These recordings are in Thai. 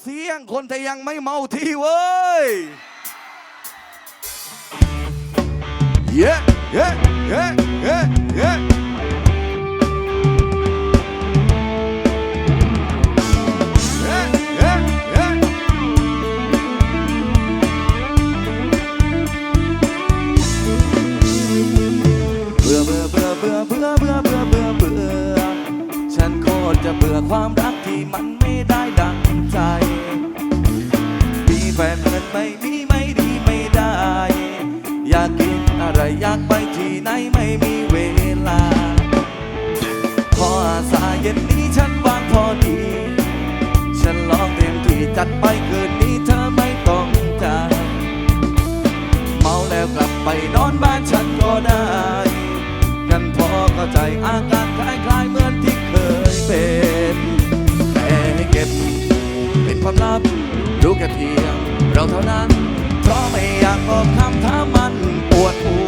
เสียงคนแต่ยังไม่เมาที่เว้ย เย้เย้เย้เย้เย้เบื่อเบื่อเบื่อเบื่อเบื่อเบื่อ ฉันโคตรจะเบื่อความรักที่มันไม่ ไม่มีไม่ดีไม่ได้ อยากกินอะไรอยากไปที่ไหนไม่มีเวลา ขออาสาเย็นนี้ฉันวางพอดี ฉันลองเต็มที่จัดไปคืนนี้เธอไม่ต้องจายเมาแล้วกลับไปนอนบ้านฉันก็ได้กันพอเข้าใจอาการคล้ายๆเหมือนที่เคยเป็นแต่ให้เก็บเป็นความลับรู้แค่เพียง เราเท่านั้น เพราะไม่อยากบอกคำถ้ามันปวดหั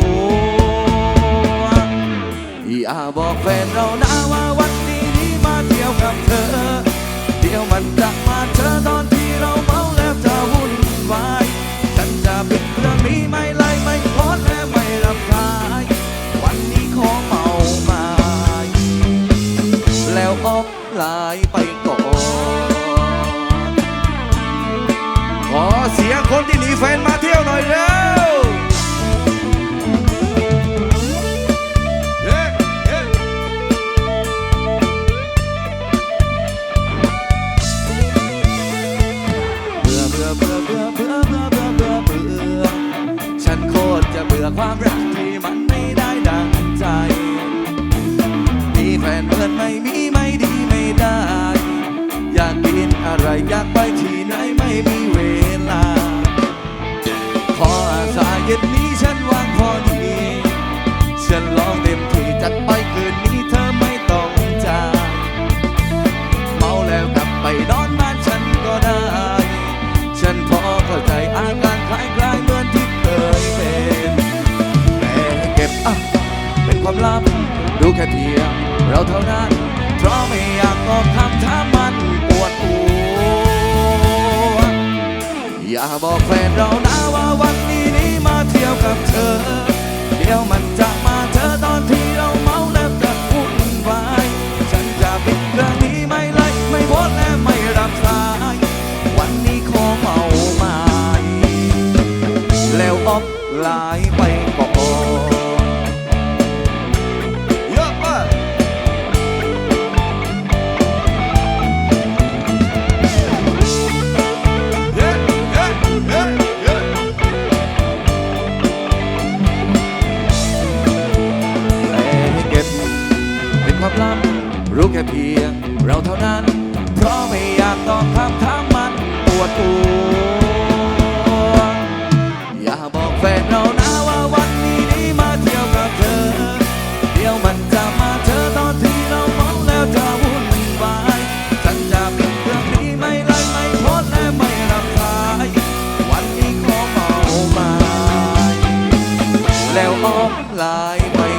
วอย่าบอกแฟนเรานะว่าวันนี้นี้มาเที่ยวกับเธอ เดี๋ยวมันจะมาเจอตอนที่เราเมาแล้วจะวุ่นวาย ฉันจะปิดเครื่องนี้ไม่ไล่ ความรักที่มันไม่ได้ดังใจ มีแฟนเพื่อนไม่มีไม่ดีไม่ได้ อยากกินอะไรอยากไปที่ไหนไม่มี เป็นความลับรู้แค่เพียงเราเท่านั้น เพราะไม่อยากตอบคำถามมันปวดหัวอย่าบอกแฟนเรานะว่าวันนี้นี้มาเที่ยวกับเธอ เดี๋ยวมันจะ แค่เพียงเราเท่านั้น เพราะไม่อยากตอบคำถามมันปวดหัวอย่าบอกแฟนเรานะว่าวันนี้นี้มาเที่ยวกับเธอ เดี๋ยวมันจะมาเจอตอนที่เราเมาแล้วจะวุ่นวายฉันจะปิดเครื่องนี้ไม่ไล่ไม่โพสและไม่รับสายวันนี้ขอเมาใหม่แล้วออกไลน์